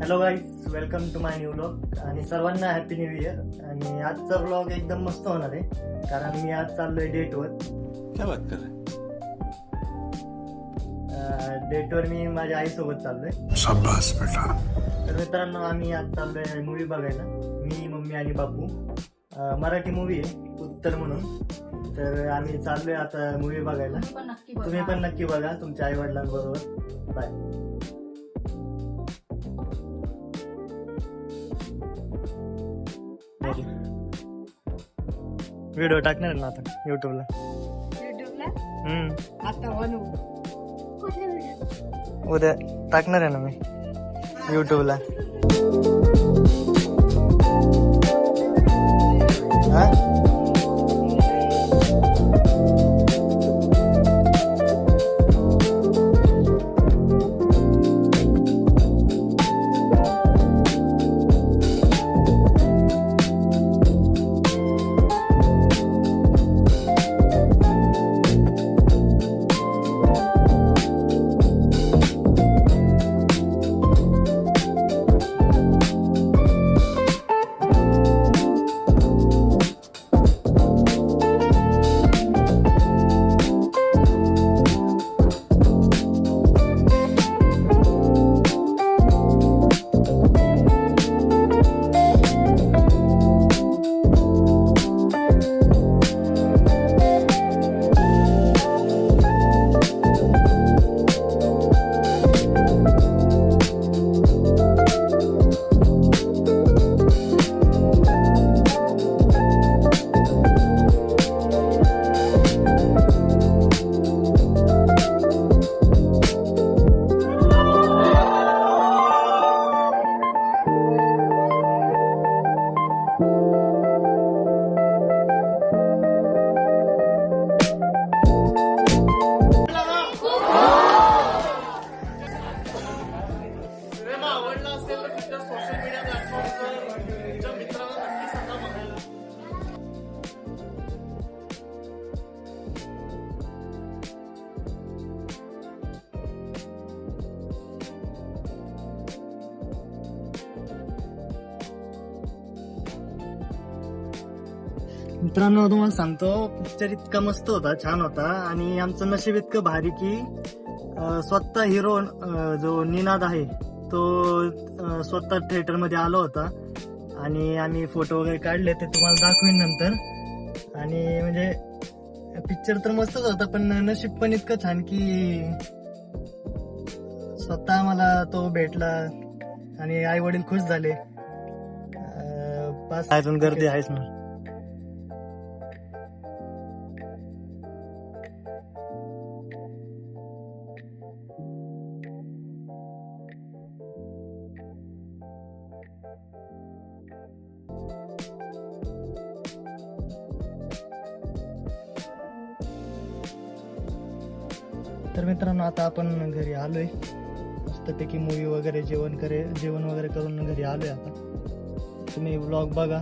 Hello guys welcome to my new blog आणि सर्वांना happy new year आणि आजचा ब्लॉग एकदम मस्त होणार आहे. कारण मी आज चाललोय डेटवर क्या बात कर रहे हैं? डेटवर मी माझ्या आईसोबत चाललोय. बेटा. तर मित्रांनो आम्ही आज चाललोय मूवी बघायला. मी मम्मी आणि बापू. मराठी मूवी आहे उत्तर म्हणून. तर आम्ही चाललोय आता मूवी बघायला. पण नक्की तुम्ही. पण नक्की बघा तुमच्या आई वडिलांबरोबर बाय व्हिडिओ टाकणार ना आता युट्यूबला युट्यूबला हम्म. आता बनवू. उद्या टाकणार आहे ना मी. युट्यूबला मित्रांनो तुम्हाला सांगतो पिक्चर इतका मस्त होता छान होता. आणि आमचं नशीब इतकं भारी की स्वतः हिरो जो निनाद आहे तो स्वतः थिएटरमध्ये आला होता. आणि आम्ही फोटो वगैरे काढले ते तुम्हाला दाखवीन नंतर. आणि म्हणजे पिक्चर तर मस्तच होता पण नशीब पण इतकं छान की स्वतः मला तो भेटला. आणि आई वडील खुश झाले. पाच अजून गर्दी आहेच ना. तर मित्रांनो आता आपण घरी आलोय. मस्तपैकी मूवी वगैरे जेवण करे जेवण वगैरे करून घरी आलोय आता तुम्ही ब्लॉग बघा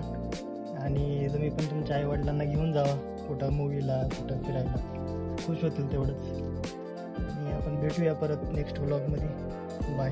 आणि तुम्ही पण तुमच्या आईवडिलांना घेऊन जावा. कुठं मूवीला कुठं फिरायला. खुश होतील तेवढंच. आणि आपण भेटूया परत नेक्स्ट ब्लॉगमध्ये बाय